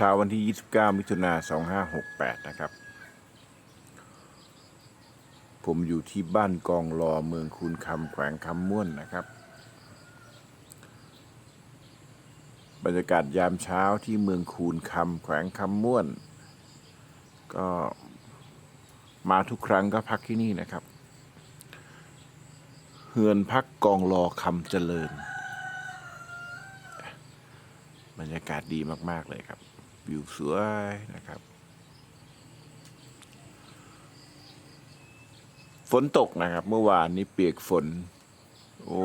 ช้าวันที่ 29 มิถุนา2568 นะครับ ผมอยู่ที่บ้านกองรอเมืองคูนคำแขวงคำม่วนนะครับ บรรยากาศยามเช้าที่เมืองคูนคำแขวงคำม่วน ก็มาทุกครั้งก็พักที่นี่นะครับ เฮือนพักกองรอคำเจริญ บรรยากาศดีมาก ๆ เลยครับ วิวสวยนะครับ ฝนตกนะครับ เมื่อวานนี้เปียกฝน โอ้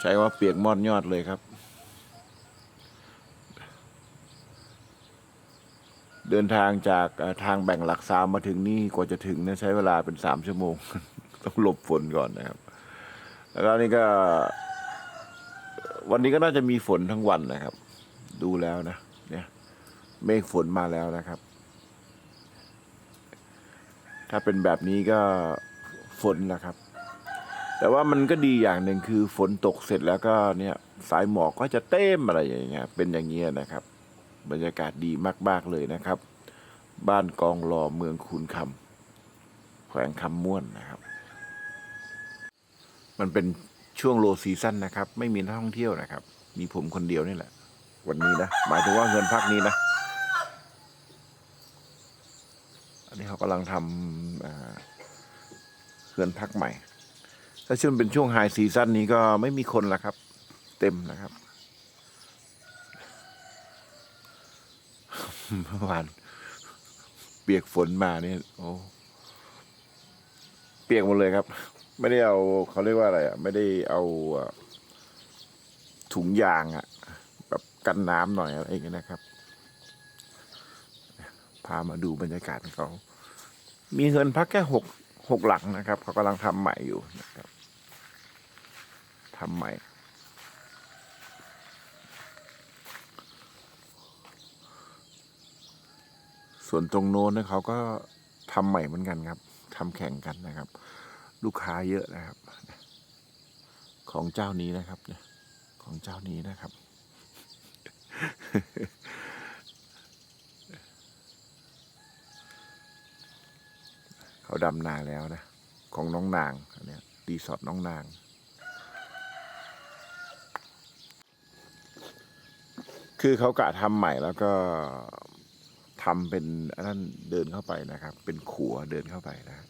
ใช้ว่าเปียกมอดยอดเลยครับ เดินทางจากทางแบ่งหลักสามมาถึงนี่กว่าจะถึงนะใช้เวลาเป็นสามชั่วโมง ต้องหลบฝนก่อนนะครับ แล้วนี่ก็วันนี้ก็น่าจะมีฝนทั้งวันนะครับ ดูแล้วนะ เมฆฝนมาแล้วนะครับ ถ้าเป็นแบบนี้ก็ฝนนะครับ แต่ว่ามันก็ดีอย่างหนึ่งคือฝนตกเสร็จแล้วก็เนี่ย สายหมอกก็จะเต็มอะไรอย่างเงี้ย เป็นอย่างเงี้ยนะครับ บรรยากาศดีมาก ๆ เลยนะครับ บ้านกองรอเมืองคูนคำแขวงคำม่วนนะครับ มันเป็นช่วงโลซีซั่นนะครับ ไม่มีนักท่องเที่ยวนะครับ มีผมคนเดียวนี่แหละ วันนี้นะ หมายถึงว่าเงินพักนี้นะ อันนี้เขากำลังทำอ่าเงินพักใหม่ ถ้าช่วงเป็นช่วงไฮซีซั่นนี้ก็ไม่มีคนละครับ เต็มนะครับเมื่อวานเปียกฝนมาเนี่ยโอ้เปียกหมดเลยครับ ไม่ได้เอาเขาเรียกว่าอะไรอะไม่ได้เอาถุงยางอะแบบกันน้ำหน่อยอะไรอย่างเงี้ยนะครับ พามาดูบรรยากาศของเขา มีเงินพักแค่หกหกหลังนะครับเขากำลังทำใหม่อยู่นะครับทำใหม่ส่วนตรงโน้นนะเขาก็ทำใหม่เหมือนกันครับทำแข่งกันนะครับ ลูกค้าเยอะนะครับ ของเจ้านี้นะครับเนี่ยของเจ้านี้นะครับ เขาดำนาแล้วนะ ของน้องนางอันนี้ยรีสอร์ทน้องนาง คือเขากะทำใหม่แล้วก็ทำเป็นอันนั้นเดินเข้าไปนะครับ เป็นขัวเดินเข้าไปนะฮะ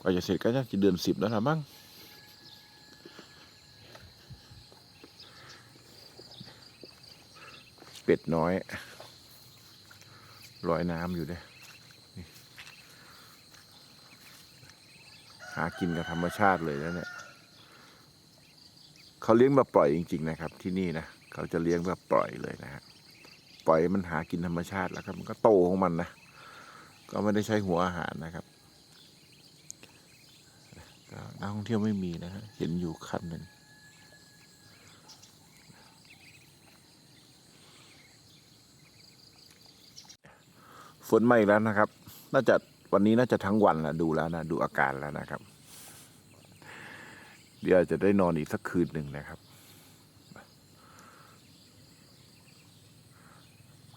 กว่าจะเสร็จก็น่าจะเดือนสิบแล้วนะมั้งเป็ดน้อยลอยน้ำอยู่เด้นี่หากินกับธรรมชาติเลยนะเนี่ยเขาเลี้ยงแบบปล่อยจริง ๆ นะครับ ที่นี่นะเขาจะเลี้ยงแบบปล่อยเลยนะฮะปล่อยมันหากินธรรมชาติแล้วครับมันก็โตของมันนะก็ไม่ได้ใช้หัวอาหารนะครับนักท่องเที่ยวไม่มีนะฮะเห็นอยู่คันหนึ่งฝนมาอีกแล้วนะครับ น่าจะ วันนี้น่าจะทั้งวันแหละดูแล้วนะ ดูอาการแล้วนะครับ เดี๋ยวจะได้นอนอีกสักคืนหนึ่งนะครับ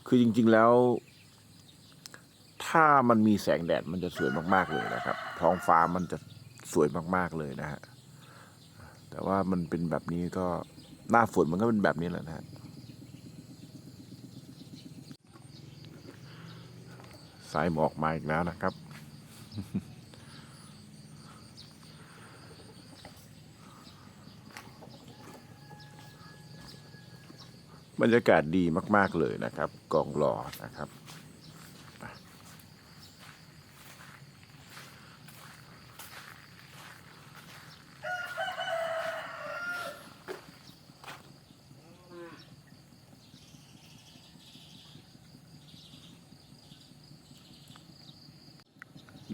คือจริง ๆแล้ว ถ้ามันมีแสงแดดมันจะสวยมาก ๆ เลยนะครับ ท้องฟ้ามันจะสวยมาก ๆ เลยนะฮะแต่ว่ามันเป็นแบบนี้ก็หน้าฝนมันก็เป็นแบบนี้แหละนะฮะ สายหมอกมาอีกแล้วนะครับ บรรยากาศดีมาก ๆ เลยนะครับ กองรอนะครับ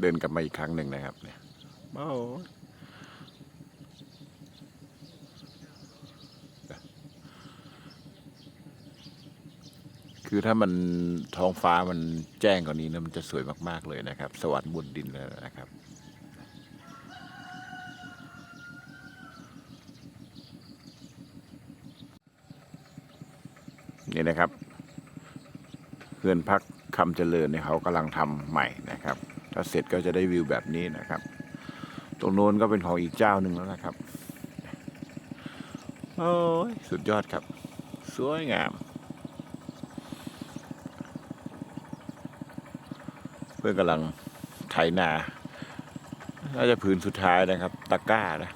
ดินกลับมาอีกครั้งหนึ่งนะครับเนี่ยโอ้ยคือถ้ามันท้องฟ้ามันแจ้งกว่านี้นะมันจะสวยมาก ๆ เลยนะครับ สวรรค์บนดินเลยนะครับคนี่นะครับเพื่อนพักคำเจริญเนี่ยเขากำลังทำใหม่นะครับ ถ้าเสร็จก็จะได้วิวแบบนี้นะครับ ตรงโน้นก็เป็นของอีกเจ้าหนึ่งแล้วนะครับ โอ้ยสุดยอดครับ สวยงาม เพื่อนกำลังไถนาน่าจะผืนสุดท้ายนะครับ ตะกร้านะ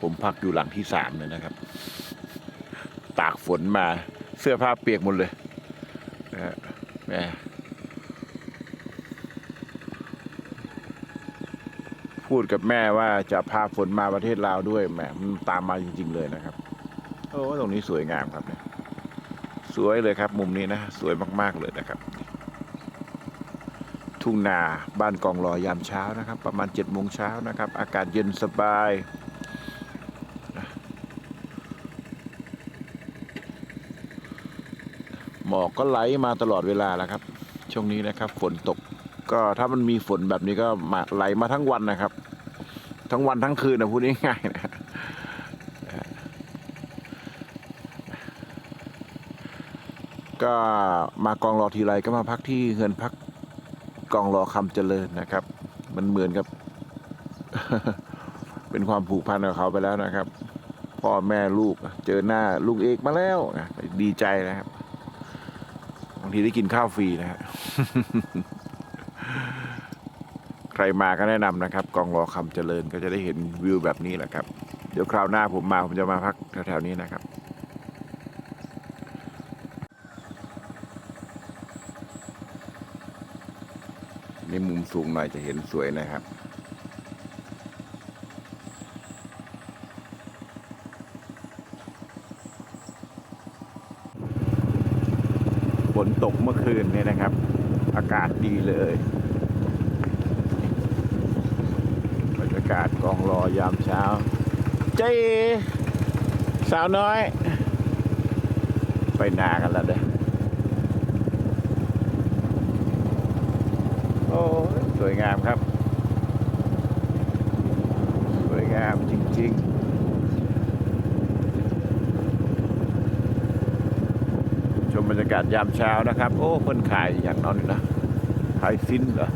ผมพักอยู่หลังที่สามเลยนะครับ ตากฝนมา เสื้อผ้าเปียกหมดเลยนะฮะแหมพูดกับแม่ว่าจะพาฝนมาประเทศลาวด้วยแหมมันตามมาจริง ๆ เลยนะครับ โอ้ตรงนี้สวยงามครับเนี่ยสวยเลยครับ มุมนี้นะสวยมากๆเลยนะครับ ทุ่งนาบ้านกองรอยามเช้านะครับ ประมาณเจ็ดโมงเช้านะครับ อากาศเย็นสบายนะหม อกก็ไหลมาตลอดเวลาแล้วครับ ช่วงนี้นะครับ ฝนตกก็ถ้ามันมีฝนแบบนี้ก็มาไหลมาทั้งวันนะครับ ทั้งวันทั้งคืนนะพูดง่ายๆนะก็มากองรอทีไรก็มาพักที่เงินพักกองรอคำเจริญนะครับ มันเหมือนกับ เป็นความผูกพันกับเขาไปแล้วนะครับ พ่อแม่ลูกเจอหน้าลูกเอกมาแล้วดีใจนะครับางทีได้กินข้าวฟรีนะฮะใครมาก็แนะนำนะครับ กองรอคำเจริญก็จะได้เห็นวิวแบบนี้แหละครับ เดี๋ยวคราวหน้าผมมาผมจะมาพักแถวๆนี้นะครับนี่มุมสูงหน่อยจะเห็นสวยนะครับ ฝนตก เมื่อคืนเนี่ยนะครับ อากาศดีเลยบรรยากาศกองรอยามเช้าเจ๊สาวน้อย ไปนากันแล้วเด้อโอ้สวยงามครับ สวยงามจริง ๆ ชมบรรยากาศยามเช้านะครับ โอ้เพิ่นขายอย่างนั้นนี่นะขายสิ้นเหรอ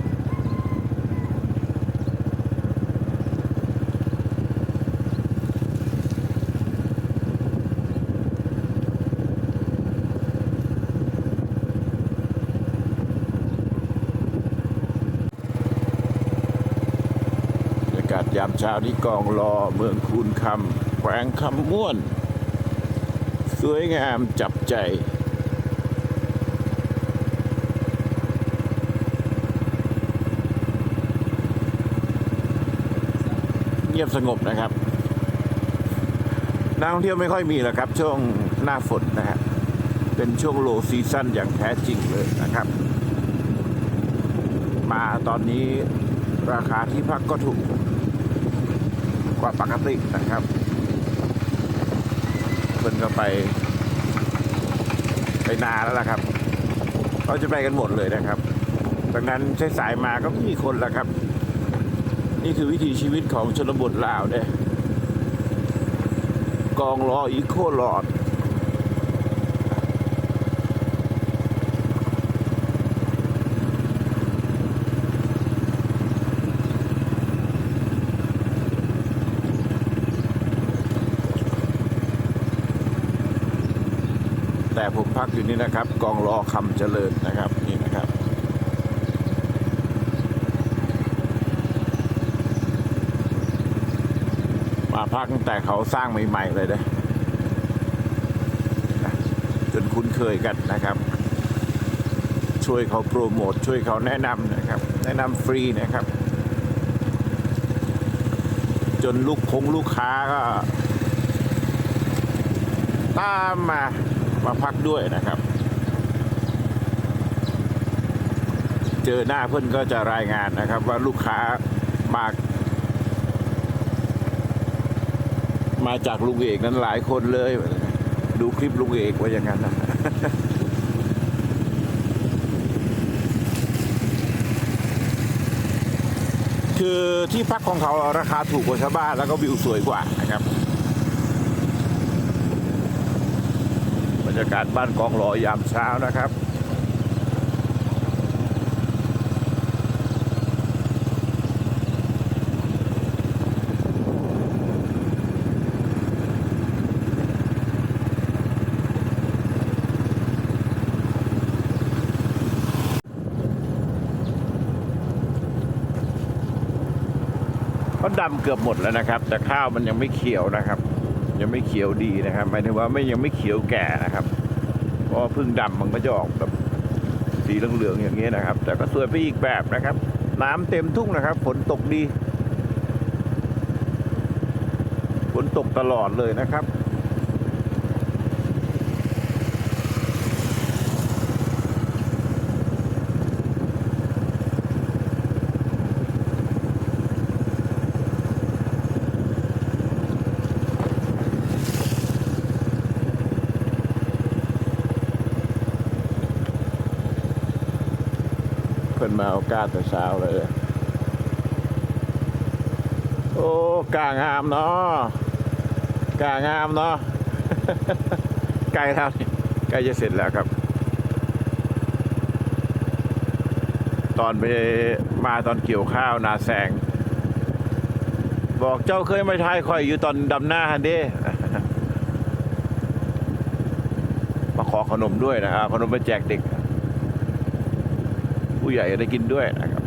ากาศยามเช้านี้กองรอเมืองคูนคำแขวงคำม่วน สวยงามจับใจ เงียบสงบนะครับนักท่องเที่ยวไม่ค่อยมีหรอกครับ ช่วงหน้าฝนนะฮะเป็นช่วงโลซีซั่นอย่างแท้จริงเลยนะครับ มาตอนนี้ราคาที่พักก็ถูกกว่าปกตินะครับเพิ่นก็ไป ไปนาแล้วล่ะครับเขาจะไปกันหมดเลยนะครับดังนั้นใช้สายมาก็ไม่มีคนแล้วครับ นี่คือวิถีชีวิตของชนบทลาวเนี่ยกองรออีโคลอด แต่ผมพักอยู่นี่นะครับ กองรอคำเจริญนะครับ มา พักตั้งแต่เขาสร้างใหม่ๆเลยนะจนคุ้นเคยกันนะครับ ช่วยเขาโปรโมทช่วยเขาแนะนำนะครับ แนะนำฟรีนะครับ จนลูกคงลูกค้าก็ตามมามาพักด้วยนะครับ เจอหน้าเพื่อนก็จะรายงานนะครับ ว่าลูกค้ามา มาจากลุงเอกนั้นหลายคนเลย ดูคลิปลุงเอกว่าอย่างนั้นนะคือที่พักของเขาราคาถูกกว่าชาวบ้านแล้วก็วิวสวยกว่านะครับ บรรยากาศบ้านกองหลอยามเช้านะครับ ดำเกือบหมดแล้วนะครับ แต่ข้าวมันยังไม่เขียวนะครับ ยังไม่เขียวดีนะครับหมายถึงว่าไม่ยังไม่เขียวแก่นะครับเพราะพึ่งดำมันก็จะออกแบบสีเหลืองๆอย่างนี้ยนะครับ แต่ก็สวยไปอีกแบบนะครับ น้ำเต็มทุ่งนะครับฝนตกดีฝนตกตลอดเลยนะครับาเอาแต่เช้าเลย โอ้กางามเนาะกางามเนาะใกล้แล้วนี่ใกล้จะเสร็จแล้วครับ ตอนไปมาตอนเกี่ยวข้าวนาแสง บอกเจ้าเคยมาทายคอยอยู่ตอนดำหน้าฮันเด้มาขอขนมด้วยนะครับขนมไปแจกเด็ก ใหญ่ได้กินด้วยนะครับ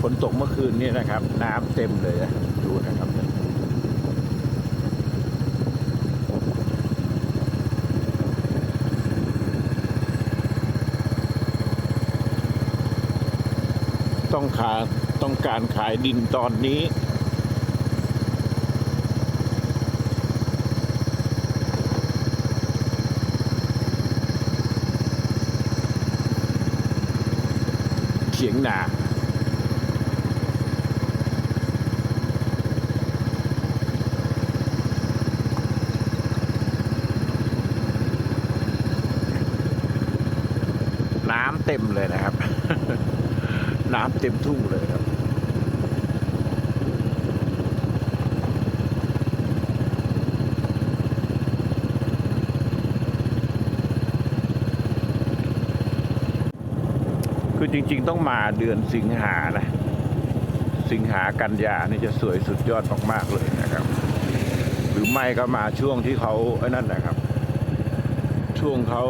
ฝนตกเมื่อคืนนี้นะครับ น้ำเต็มเลยดูนะครับต้องขา ต้องการขายดินตอนนี้ เขียงนาน้ำเต็มเลยนะครับ น้ำเต็มทุ่งเลยครับ คือ จริงๆต้องมาเดือนสิงหานะ สิงหากันยานี่จะสวยสุดยอดมากๆเลยนะครับ หรือไม่ก็มาช่วงที่เขาไอ้นั่นนะครับ ช่วงเขา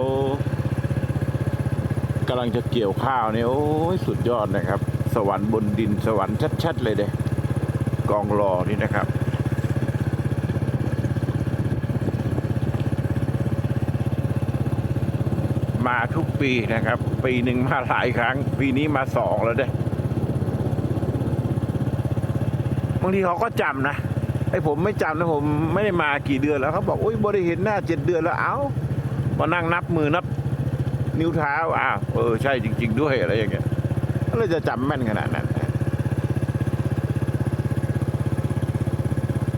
กำลังจะเกี่ยวข้าวเนี่ยโอ้ยสุดยอดนะครับ สวรรค์บนดินสวรรค์ชัด ๆ เลยเด้กองรอนี่นะครับ มาทุกปีนะครับ ปีหนึ่งมาหลายครั้ง ปีนี้มาสองแล้วเด้บางทีเขาก็จำนะไอ้ผมไม่จำนะผมไม่ได้มากี่เดือนแล้วเขาบอกโอ้ยบริเห็นหน้าเจ็ดเดือนแล้วเอ้ามานั่งนับมือนับนิ้วเท้าอ้าวเออใช่จริง ๆ ด้วยอะไรอย่างเงี้ยก็เลยจะจำแม่นขนาดนั้น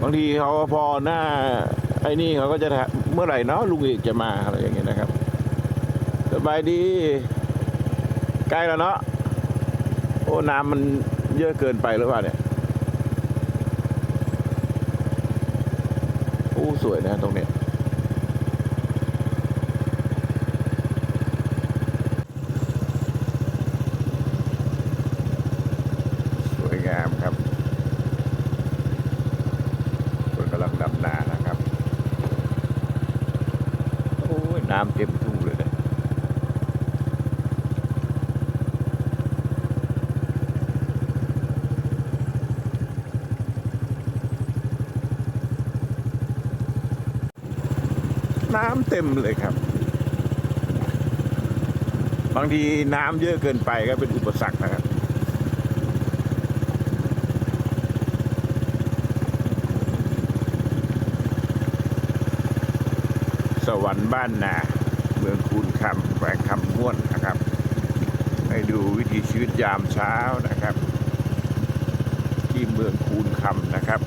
บางทีเขาพอหน้าไอ้นี่เขาก็จะเมื่อไหร่เนาะลุงเอกจะมาอะไรอย่างเงี้ย บายดี ใกล้แล้วเนาะโอ้น้ำมันเยอะเกินไปหรือเปล่าเนี่ย โอ้ สวยนะตรงนี้ย สวยงามครับคนกำลังดำนานะครับ โอ้ย น้ำเต็มทุ่งเลยนะน้ำเต็ มเลยครับ บางทีน้ำเยอะเกินไปก็เป็นอุปสรรคนะครับสวรรค์บ้านนาเมืองคูนคำแขวงคำม่วนนะครับ ให้ดูวิถีชีวิตยามเช้านะครับ ที่เมืองคูนคำนะครับ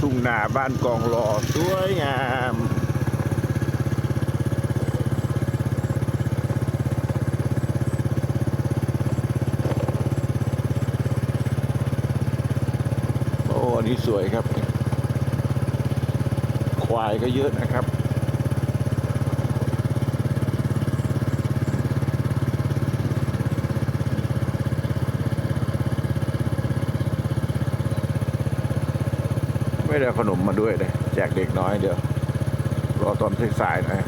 ทุ่งนาบ้านกองหล่อสวยงาม โอ้อันนี้ สวยครับ ควายก็เยอะนะครับไม่ได้เอาขนมมาด้วยเลยแจกเด็กน้อยเดี๋ยว รอตอนสายๆหนะโ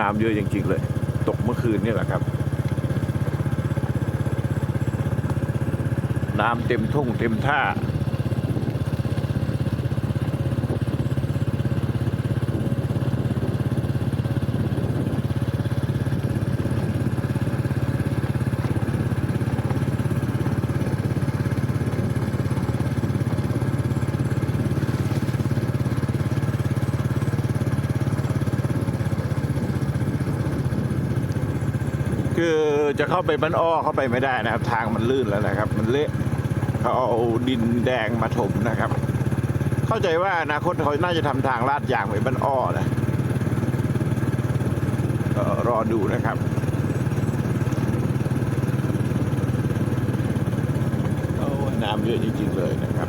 น้ำเยอะจริงๆเลย ตกเมื่อคืนนี่แหละครับ น้ำเต็มทุ่งเต็มท่า คือ จะเข้าไปบ้านอ้อเข้าไปไม่ได้นะครับ ทางมันลื่นแล้วนะครับ มันเละเขาเอาดินแดงมาถมนะครับ เข้าใจว่าอนาคตเขาน่าจะทำทางลาดยางไปบ้านอ้อนะก็รอดูนะครับน้ำเยอะจริงๆเลยนะครับ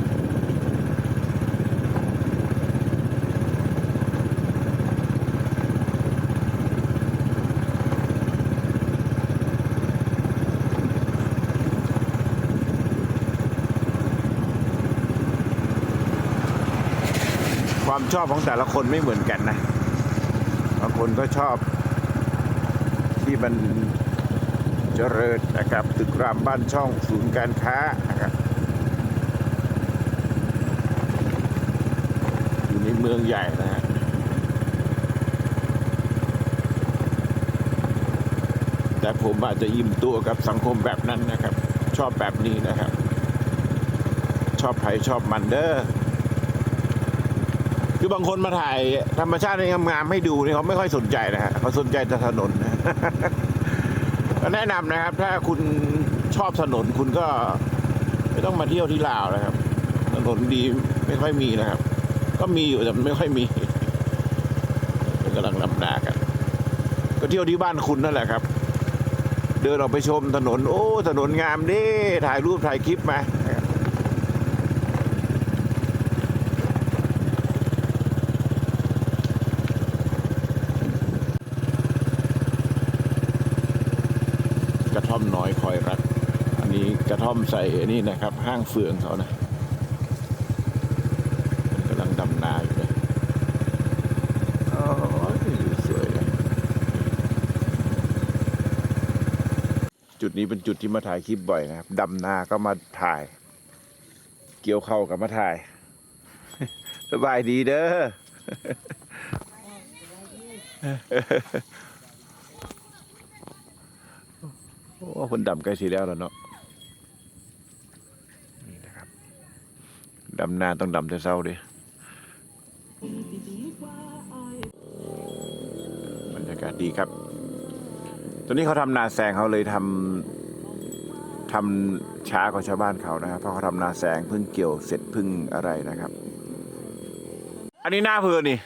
ชอบของแต่ละคนไม่เหมือนกันนะ บางคนก็ชอบที่มันเจริญนะครับตึกรามบ้านช่องศูนย์การค้านะครับอยู่ในเมืองใหญ่นะฮะแต่ผมอาจจะยิ้มตัวกับสังคมแบบนั้นนะครับ ชอบแบบนี้นะครับ ชอบไผ่ชอบมันเด้อ คือบางคนมาถ่ายธรรมชาติงามๆให้ดูนี่เขาไม่ค่อยสนใจนะฮะเขาสนใจแต่ถนน แนะนำนะครับ ถ้าคุณชอบถนนคุณก็ไม่ต้องมาเที่ยวที่ลาวนะครับ ถนนดีไม่ค่อยมีนะครับ ก็มีอยู่แต่ไม่ค่อยมีกำลังนำนากัน ก็เที่ยวที่บ้านคุณนั่นแหละครับ เดินออกไปชมถนน โอ้ ถนนงามเด้ถ่ายรูปถ่ายคลิปมานะครับ กระท่อมน้อยคอยรัก อันนี้กระท่อม ใส่อันนี้นะครับ ห้างเฟืองเขานะกำลังดำนาอยู่เลยโอ้สวยนะจุดนี้เป็นจุดที่มาถ่ายคลิปบ่อยนะครับดำนาก็มาถ่าย เกี่ยวเข้ากับมาถ่ายสบายดีเด้อโอ้คนดำใกล้สีแล้วแล้วเนาะนี่นะครับ ดำนาต้องดำแต่เศร้าดิบรรยากาศดีครับตอนนี้เขาทำนาแซงเขาเลยทำทำช้ากว่าชาวบ้านเขานะครับ เพราะเขาทำนาแซงเพิ่งเกี่ยวเสร็จเพิ่งอะไรนะครับ อันนี้หน้าเพื่อนี่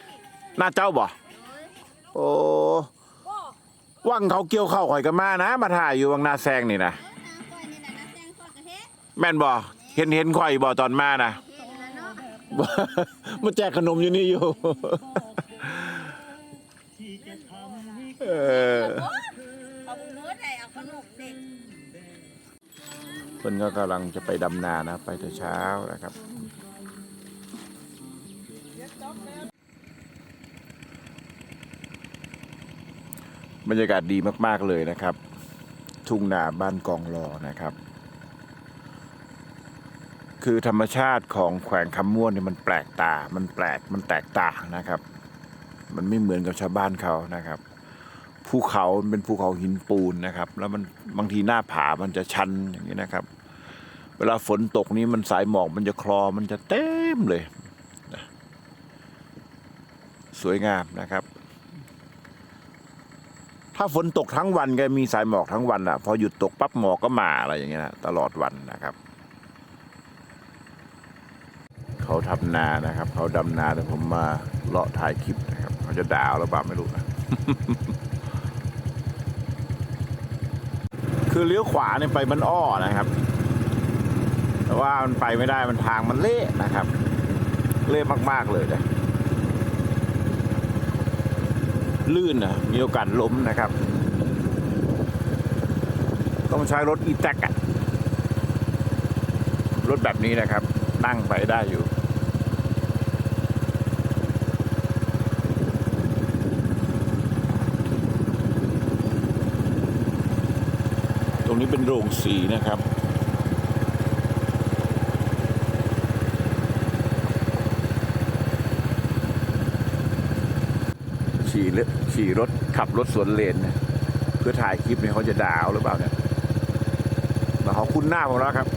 หน้าเจ้าบ่โอ้ว่างเขาเกี่ยวเข้าวข่อยกันมานะ มาถ่ายอยู่วังนาแซงนี่นะแม่นบ่เห็นเห็นข่อยบ่ตอนมานะบ่ มาแจกขนมอยู่นี่อยู่ เออเอาบุญเนื้อใส่เอาขนมเด็กเพิ่นก็กำลังจะไปดำนานะ ไปแต่เช้านะครับบรรยากาศดีมาก ๆ เลยนะครับ ทุ่งนาบ้านกองรอนะครับ คือธรรมชาติของแขวงคำม่วนเนี่ยมันแปลกตา มันแปลก มันแตกต่างนะครับ มันไม่เหมือนกับชาวบ้านเขานะครับ ภูเขาเป็นภูเขาหินปูนนะครับ แล้วมันบางทีหน้าผา มันจะชันอย่างนี้นะครับ เวลาฝนตกนี้มันสายหมอกมันจะคลอ มันจะเต็มเลย สวยงามนะครับ ถ้าฝนตกทั้งวันก็มีสายหมอกทั้งวันอะ พอหยุดตกปั๊บหมอกก็มาอะไรอย่างเงี้ยนะตลอดวันนะครับ เขาทำนานะครับ เขาดำนาแต่ผมมาเลาะถ่ายคลิปนะครับเขาจะด่าหรือเปล่าไม่รู้นะคือเลี้ยวขวาเนี่ยไปมันอ้อนะครับ แต่ว่ามันไปไม่ได้มันทางมันเละนะครับ เละมากๆเลยนะลื่นนะมีโอกาสล้มนะครับ ต้องใช้รถอีแท็กอะรถแบบนี้นะครับ นั่งไปได้อยู่ ตรง นี้เป็นโรงสีนะครับ ขี่รถขี่รถขับรถสวนเลน เพื่อถ่ายคลิปเนี่ยเขาจะด่าหรือเปล่าเนี่ยมาขอคุณหน้าผมแล้วครับ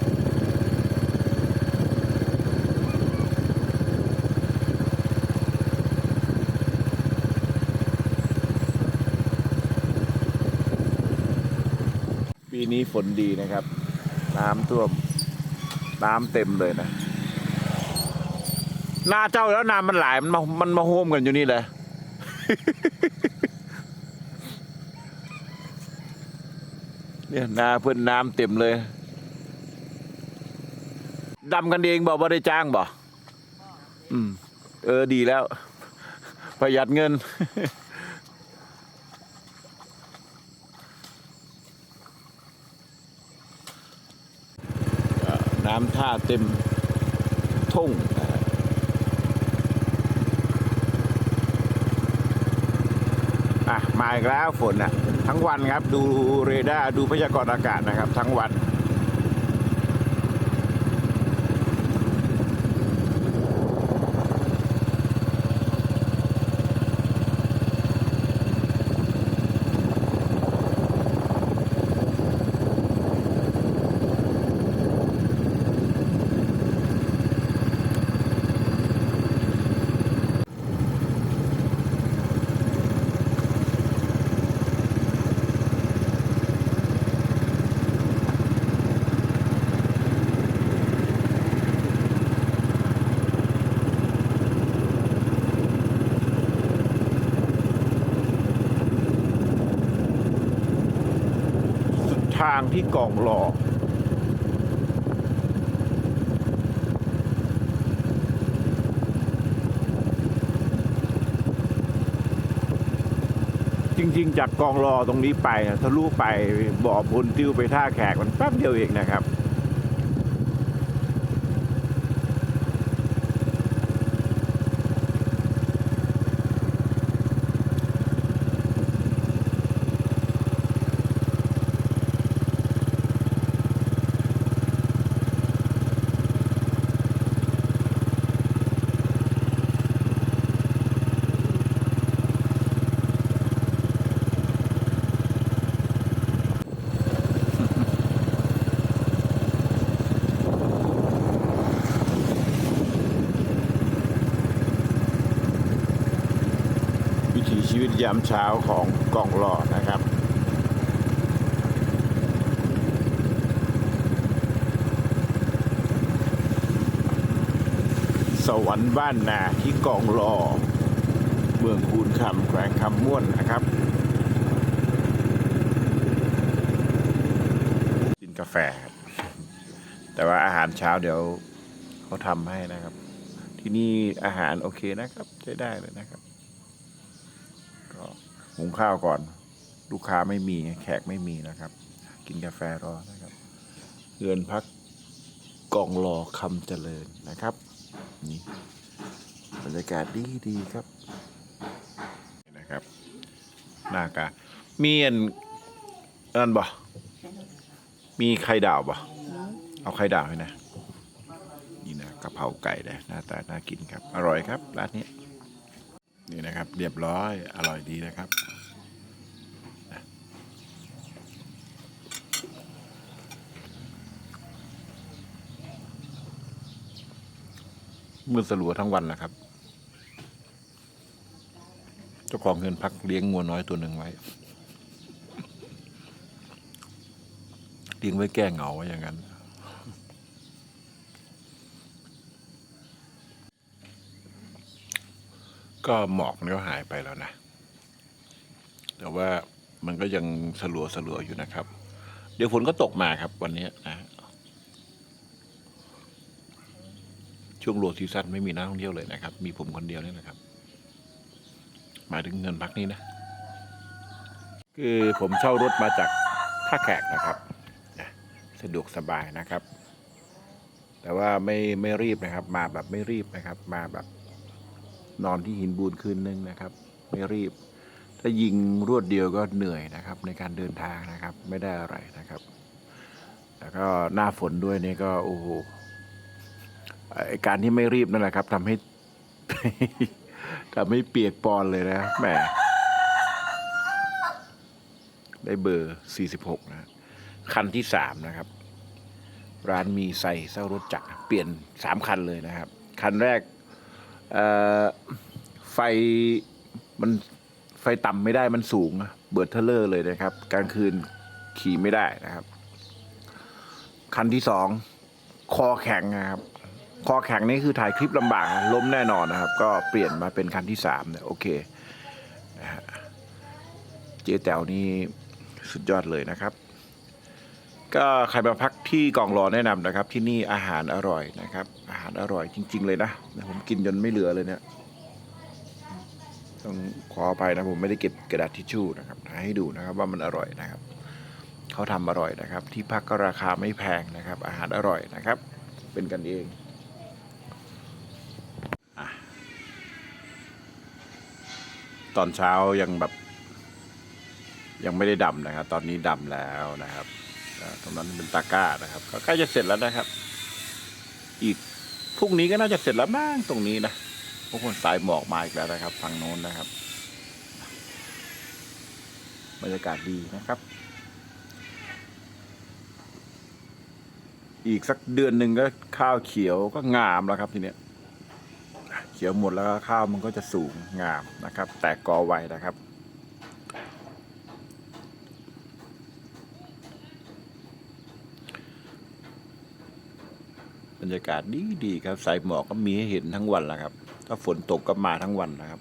นี้ฝนดีนะครับ น้ำท่วม น้ำเต็มเลยนะหน้าเจ้าแล้วน้ำมันไหลายมันมามันมาโฮมกันอยู่นี่เลยเนี่ยนาเพื่อนน้ำเต็มเลยดำกันเองบอกว่าได้จ้างบ่อืม เออดีแล้ว ประหยัดเงิน ก็ น้าเต็มทุ่งอะมาอีกแล้วฝนอะทั้งวันครับดูเรดาร์ดูพยากรณ์อากาศนะครับ ทั้งวันางที่กองหลอจริง ๆ จากกองรอตรงนี้ไปทะลุไปบ่อพลติ้วไปท่าแขกมันแป๊บเดียวเองนะครับ ยามเช้าของกองหล่อนะครับสวรรค์บ้านนาที่กองหล่อเมืองคูนคำแขวงคำม่วนนะครับ กินกาแฟ แต่ว่าอาหารเช้าเดี๋ยวเขาทำให้นะครับ ที่นี่อาหารโอเคนะครับ ใช้ได้เลยนะครับ หุงข้าวก่อน ลูกค้าไม่มีแขกไม่มีนะครับ กินกาแฟรอนะครับเรือนพักกองรอคำเจริญนะครับ นี่บรรยากาศดีดีครับนะครับหน้ากามีอันนั่นบ่มีไข่ดาวบ่เอาไข่ดาวให้นะนี่นะกะเพราไก่นะหน้าตาน่ากินครับ อร่อยครับร้านนี้ นี่นะครับ เรียบร้อยอร่อยดีนะครับมือสลัวทั้งวันนะครับ เจ้าของเงินพักเลี้ยงงัวน้อยตัวหนึ่งไว้ เลี้ยงไว้แก้เหงาไว้อย่างนั้น ก็หมอกมันก็หายไปแล้วนะ แต่ว่ามันก็ยังสลัวสลัวอยู่นะครับ เดี๋ยวฝนก็ตกมาครับ วันนี้นะช่วงโลซีซั่นไม่มีนักท่องเที่ยวเลยนะครับ มีผมคนเดียวนี่แหละครับ มาถึงเงินพักนี้นะ คือผมเช่ารถมาจากท่าแขกนะครับสะดวกสบายนะครับ แต่ว่าไม่ไม่รีบนะครับ มาแบบไม่รีบนะครับ มาแบบ นอนที่หินบูนคืนนึงนะครับ ไม่รีบ ถ้ายิงรวดเดียวก็เหนื่อยนะครับ ในการเดินทางนะครับ ไม่ได้อะไรนะครับ แล้วก็หน้าฝนด้วยนี่ก็โอ้โหการที่ไม่รีบนั่นแหละครับทำให้ทำให้เปียกปอนเลยนะแหมได้เบอร์ 46 นะ คันที่ 3 นะครับ ร้านมีไซเศร้ารถจักรเปลี่ยน 3 คันเลยนะครับ คันแรก เอ่อไฟมันไฟต่ำไม่ได้มันสูงเบิร์ดเทเลอร์เลยนะครับกลางคืนขี่ไม่ได้นะครับ คันที่สองคอแข็งนะครับ คอแข็งนี่คือถ่ายคลิปลำบากล้มแน่นอนนะครับ ก็เปลี่ยนมาเป็นคันที่สามเนี่ยโอเคนะฮะเจ๊แต๋วนี่สุดยอดเลยนะครับ ก็ใครมาพักที่กองรอแนะนำนะครับ ที่นี่อาหารอร่อยนะครับ อาหารอร่อยจริง ๆ เลยนะผมกินจนไม่เหลือเลยเนี่ยต้องขออภัยนะผมไม่ได้เก็บกระดาษทิชชู่นะครับให้ดูนะครับว่ามันอร่อยนะครับเขาทำอร่อยนะครับ ที่พักก็ราคาไม่แพงนะครับ อาหารอร่อยนะครับ เป็นกันเองอตอนเช้ายังแบบ ยังไม่ได้ดำนะครับ ตอนนี้ดำแล้วนะครับ ตรงนั้นเป็นตาก้านะครับ ก็ใกล้จะเสร็จแล้วนะครับ อีกพรุ่งนี้ก็น่าจะเสร็จแล้วบ้างตรงนี้นะพวกคนสายหมอกมาอีกแล้วนะครับฝั่งโน้นนะครับบรรยากาศดีนะครับ อีกสักเดือนหนึ่งก็ข้าวเขียวก็งามแล้วครับทีเนี้ยเขียวหมดแล้วข้าวมันก็จะสูงงามนะครับ แตกกอไวนะครับ บรรยากาศดีดีๆครับสายหมอกก็มีให้เห็นทั้งวันแหละครับ ถ้าฝนตกก็มาทั้งวันนะครับ